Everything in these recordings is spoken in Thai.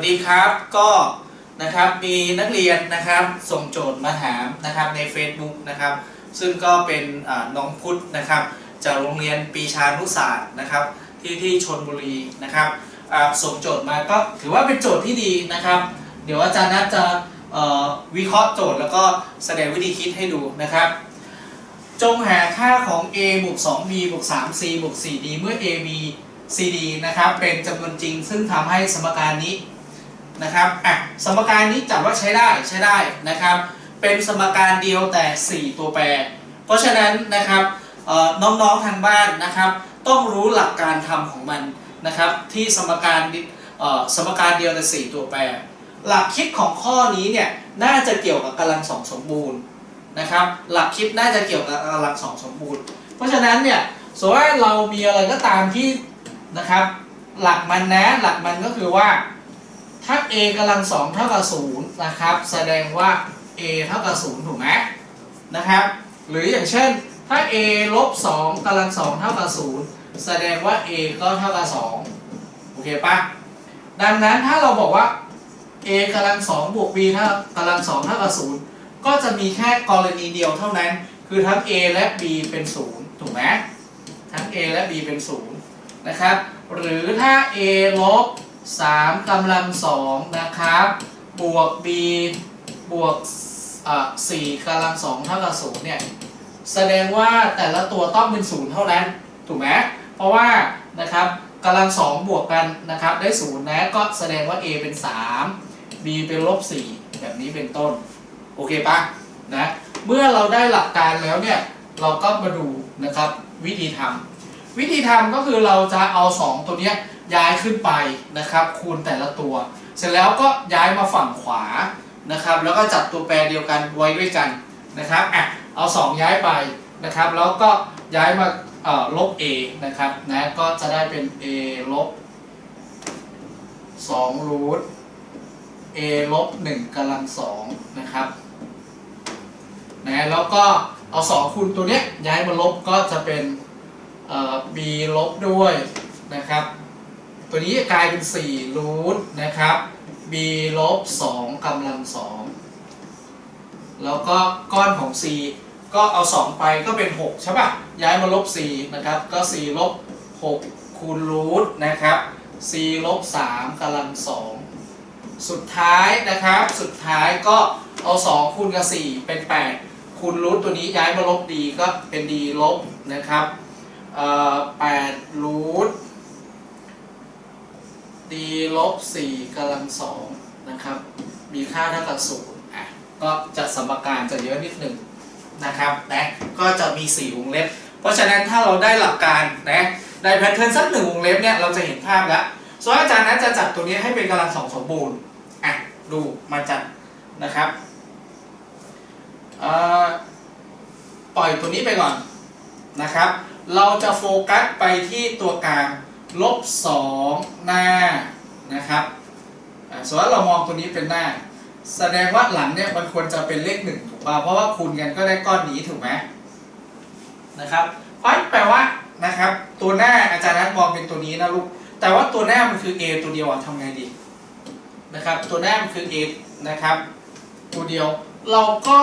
วัสดีครับก็นะครับมีนักเรียนนะครับส่งโจทย์มาถามนะครับใน Facebook นะครับ ซึ่งก็เป็นน้องพุทธนะครับ จากโรงเรียนปีชานุศาสตร์นะครับ ที่ที่ชนบุรีนะครับส่งโจทย์มาก็ถือว่าเป็นโจทย์ที่ดีนะครับ เดี๋ยวอาจารย์นัทจะวิเคราะห์โจทย์แล้วก็แสดงวิธีคิดให้ดูนะครับ จงหาค่าของ a บวก 2b บวก 3c บวก 4d เมื่อ a b cd นะครับเป็นจำนวนจริงซึ่งทำให้สมการนี้ นะครับอะสมการนี้จัดว่าใช้ได้ใช้ได้นะครับ เป็นสมการเดียวแต่ 4 ตัวแปร เพราะฉะนั้นนะครับน้องๆทางบ้านนะครับ ต้องรู้หลักการทำของมันนะครับ ที่สมการสมการเดียวแต่ 4 ตัวแปร หลักคิดของข้อนี้เนี่ยน่าจะเกี่ยวกับกำลังสองสมบูรณ์นะครับ หลักคิดน่าจะเกี่ยวกับหลักสองสมบูรณ์ เพราะฉะนั้นเนี่ยสมมติว่าเรามีอะไรก็ตามที่นะครับ หลักมันนะหลักมันก็คือว่า ถ้า a กำลังสองเท่ากับศูนย์นะครับ แสดงว่า a เท่ากับศูนย์ถูกไหมนะครับ หรืออย่างเช่น ถ้า a ลบสองกำลังสองเท่ากับศูนย์แสดงว่า a ก็เท่ากับสองโอเคปะดังนั้นถ้าเราบอกว่า a กำลังสองบวก b เท่ากำลังสองเท่ากับศูนย์ก็จะมีแค่กรณีเดียวเท่านั้น คือทั้ง A และ B เป็น0ถูกไหมทั้ง A และ B เป็น0นะครับ หรือถ้า A ลบ 3กำลัง2นะครับ บวก B บวกอะ4กำลัง2เท่ากับ0เนี่ยแสดงว่าแต่ละตัวต้องเป็น0เท่านั้นถูกไหมเพราะว่านะครับกำลัง2บวกกันนะครับได้0นะก็แสดงว่า A เป็น 3 B เป็นลบ4แบบนี้เป็นต้น โอเคปะนะเมื่อเราได้หลักการแล้วเนี่ยเราก็มาดูนะครับวิธีทำ วิธีทำก็คือเราจะเอา 2 ตัวนี้ย้ายขึ้นไปนะครับ คูณแต่ละตัว เสร็จแล้วก็ย้ายมาฝั่งขวานะครับ แล้วก็จับตัวแปรเดียวกันไว้ด้วยกันนะครับอะเอา 2 ย้ายไปนะครับ แล้วก็ย้ายมาเอ่อลบ a นะครับนะก็จะได้เป็น a ลบ2รูท a ลบ1กำลัง2นะครับนะแล้วก็เอา 2 คูณตัวเนี้ยย้ายมาลบก็จะเป็น b ลบด้วยนะครับ ตัวนี้กลายเป็น4รูทนะครับ b ลบ2กำลัง2แล้วก็ก้อนของ c ก็เอา 2 ไปก็เป็น 6 ใช่ป่ะ ย้ายมาลบ4นะครับ ก็ 4 ลบ 6 คูณรูทนะครับ c ลบ3กำลัง2สุดท้ายนะครับ สุดท้ายก็เอา 2 คูณกับ 4 เป็น 8 คูณรูทตัวนี้ย้ายมาลบดีก็เป็นดีลบนะครับ 8รูทดีลบ4กำลัง2นะครับ มีค่าเท่ากับ0อะก็จะสมการจะเยอะนิดหนึ่งนะครับนะก็จะมี 4 วงเล็บ เพราะฉะนั้นถ้าเราได้หลักการนะได้แพทเทิร์นสักหนึ่งวงเล็บเนี่ยเราจะเห็นภาพแล้ว ส่วนอาจารย์นั้นจะจัดตัวนี้ให้เป็นกำลังสองสมบูรณ์อะดูมาจัดนะครับเอ่อปล่อยตัวนี้ไปก่อนนะครับ เราจะโฟกัสไปที่ตัวกลางลบสองหน้านะครับอะส่วนเรามองตัวนี้เป็นหน้า แสดงว่าหลังเนี่ยมันควรจะเป็นเลขหนึ่งถูกป่ะเพราะว่าคูณกันก็ได้ก้อนนี้ถูกไหมนะครับเพราะแปลว่านะครับ ตัวหน้าอาจารย์นัทมองเป็นตัวนี้นะลูกแต่ว่าตัวหน้ามันคือ A ตัวเดียวอะทำไงดีนะครับ ตัวหน้ามันคือ A นะครับ ตัวเดียว เราก็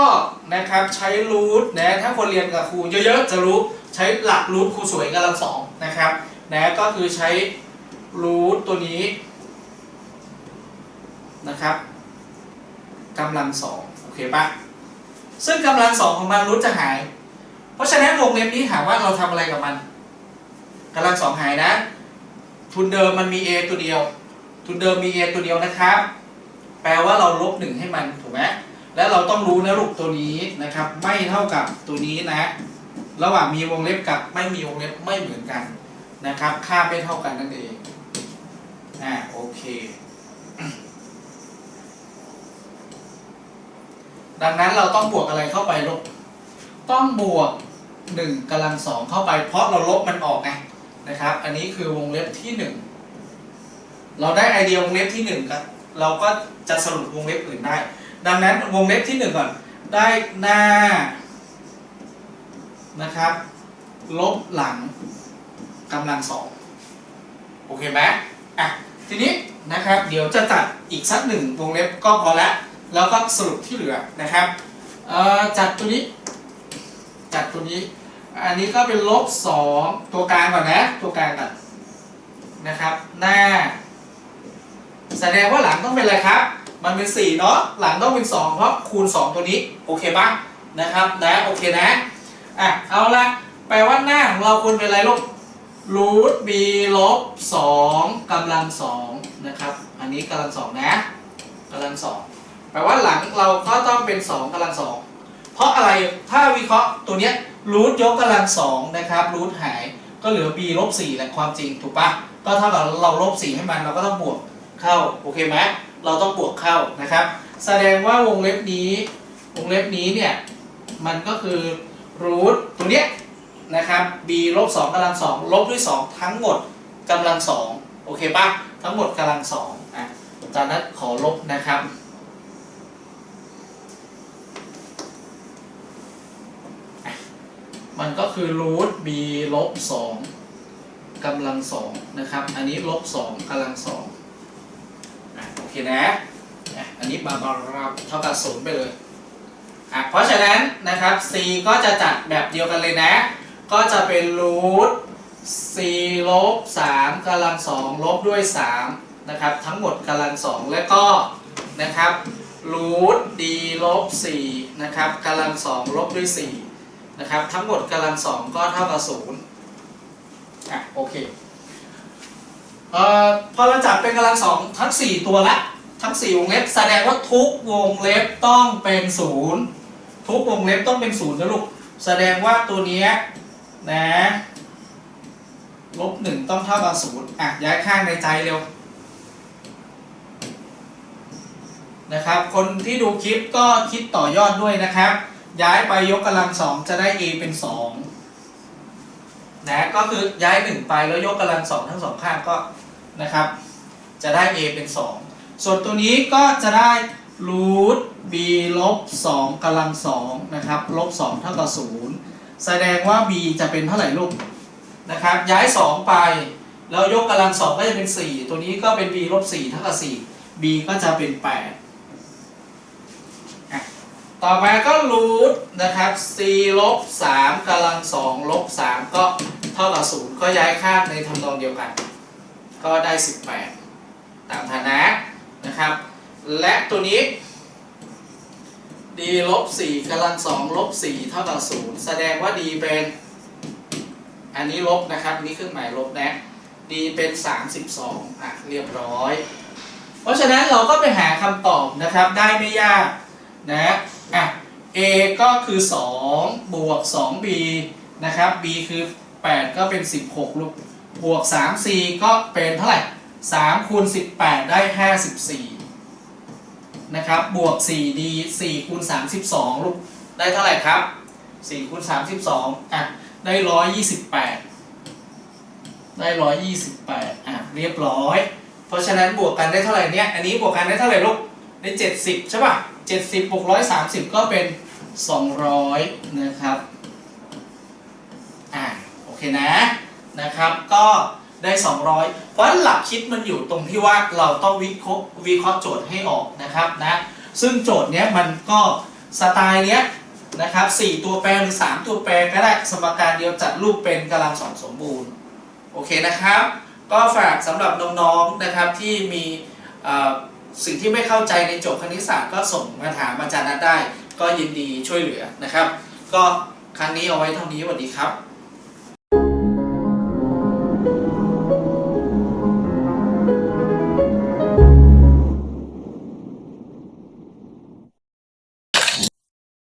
นะครับใช้รูทนะถ้าคนเรียนกับครูเยอะๆจะรู้ ใช้หลักรูทครูสวยกำลังสองนะครับนะก็คือใช้รูทตัวนี้นะครับกำลังสองโอเคปะซึ่งกำลังสองของมันรูทจะหาย เพราะฉะนั้นวงเล็บนี้ถามว่าเราทำอะไรกับมันกำลังสองหายนะ ทุนเดิมมันมี a ตัวเดียว ทุนเดิมมี a ตัวเดียวนะครับ แปลว่าเราลบหนึ่งให้มันถูกไหมแล้วเราต้องรู้นะลูกตัวนี้นะครับ ไม่เท่ากับตัวนี้นะ ระหว่างมีวงเล็บกับไม่มีวงเล็บไม่เหมือนกันนะครับ ค่าไม่เท่ากันนั่นเองอ่าโอเค ดังนั้นเราต้องบวกอะไรเข้าไปลูกต้องบวก1กำลังสองเข้าไป เพราะเราลบมันออกไงนะครับ อันนี้คือวงเล็บที่ 1 เราได้ไอเดียวงเล็บที่1กันเราก็จะสรุปวงเล็บอื่นได้ ดังนั้นวงเล็บที่ 1 ก่อน ได้หน้า นะครับ ลบหลังกำลังสองโอเคไหมอะทีนี้นะครับ เดี๋ยวจะตัดอีกสักหนึ่งวงเล็บก็พอละแล้วก็สรุปที่เหลือนะครับจัดตัวนี้ จัดตัวนี้ อันนี้ก็เป็นลบสองตัวกลางก่อนนะ ตัวกลางก่อนนะครับ หน้า แสดงว่าหลังต้องเป็นอะไรครับ มันเป็น4เนาะหลังต้องเป็น 2 เพราะคูณ 2 ตัวนี้ โอเคปะนะครับนะโอเคนะ อะเอาละแปลว่าหน้าของเราควรเป็นอะไรลูกรูทบีลบ2กำลัง2นะครับ อันนี้กำลัง2นะกำลัง2แปลว่าหลังเราก็ต้องเป็น2กำลัง2เพราะอะไรถ้าวิเคราะห์ตัวเนี้ยรูทยกกำลัง2นะครับรูทหายก็เหลือ b ลบ4แหละความจริงถูกปะก็เท่ากับเราลบ4ให้มันเราก็ต้องบวกเข้าโอเคไหมเราต้องบวกเข้านะครับ แสดงว่าวงเล็บนี้ วงเล็บนี้เนี่ยมันก็คือ รูทตัวเนี้ยนะครับ b ลบ2กำลัง2ลบด้วย 2 ทั้งหมดกำลัง2โอเคปะทั้งหมดกำลัง2อะจากนั้นขอลบนะครับมันก็คือรูท b ลบ2กำลัง2นะครับ อันนี้ลบ2กำลัง2อะโอเคนะอะอันนี้บาบาราเท่ากับ0ไปเลย อะเพราะฉะนั้นนะครับ c ก็จะจัดแบบเดียวกันเลยนะ ก็จะเป็นรูท c ลบ3กำลัง2ลบด้วย3นะครับทั้งหมดกำลัง2แล้วก็นะครับรูท d ลบ4นะครับกำลัง2ลบด้วย4นะครับทั้งหมดกำลัง2ก็เท่ากับ0อะโอเคเอ่อพอเราจับเป็นกำลังสองทั้ง 4 ตัวละทั้ง 4 วงเล็บ แสดงว่าทุกวงเล็บต้องเป็น 0 ทุกวงเล็บต้องเป็น0นะลูก แสดงว่าตัวเนี้ยนะลบหนึ่งต้องเท่ากับศูนย์อะย้ายข้างในใจเร็วนะครับ คนที่ดูคลิปก็คิดต่อยอดด้วยนะครับ ย้ายไปยกกำลังสองจะได้ a เป็นสองนะก็คือย้ายหนึ่งไปแล้วยกกำลังสองทั้งสองข้างก็นะครับ จะได้ a เป็นสองส่วนตัวนี้ก็จะได้ รูท b ลบ2กำลัง2นะครับลบ2เท่ากับ0แสดงว่า b จะเป็นเท่าไหร่ลูกนะครับ ย้าย 2 ไป แล้วยกกำลัง2ก็จะเป็น 4 ตัวนี้ก็เป็น b ลบ4เท่ากับ4 b ก็จะเป็น 8 ต่อมาก็รูทนะครับ c ลบ3กำลัง2ลบ3ก็เท่ากับ0ก็ย้ายข้าในทำนองเดียวกัน ก็ได้ 18 ตามฐานะนะครับ และตัวนี้ d ลบ4กำลัง2ลบ4เท่ากับ0แสดงว่า d เป็น อันนี้ลบนะครับนี่เครื่องหมายลบนะ d เป็น 32อะเรียบร้อย เพราะฉะนั้นเราก็ไปหาคำตอบนะครับได้ไม่ยากนะอะ a ก็คือ 2 บวก 2b นะครับ b คือ 8 ก็เป็น 16ลูกบวก 3c ก็เป็นเท่าไหร่3คูณ18 ได้ 54 นะครับบวก 4d 4คูณ32ลูกได้เท่าไหร่ครับ4คูณ32อะได้ 128 ได้ 128อะเรียบร้อย เพราะฉะนั้นบวกกันได้เท่าไหร่เนี่ยอันนี้บวกกันได้เท่าไหร่ลูกได้ 70 ใช่ป่ะ 70บวก130 ก็เป็น 200 นะครับอะโอเคนะนะครับก็ ได้ 200 เพราะหลักคิดมันอยู่ตรงที่ว่าเราต้องวิเคราะห์วิเคราะห์โจทย์ให้ออกนะครับนะซึ่งโจทย์เนี้ยมันก็สไตล์เนี้ยนะครับ4ตัวแปรหรือ 3 ตัวแปรก็ได้สมการเดียวจัดรูปเป็นกำลังสองสมบูรณ์โอเคนะครับ ก็ฝากสำหรับน้องๆนะครับที่มีสิ่งที่ไม่เข้าใจในโจทย์คณิตศาสตร์ก็ส่งมาถามอาจารย์นัดได้ ก็ยินดีช่วยเหลือนะครับ ก็ครั้งนี้เอาไว้เท่านี้สวัสดีครับ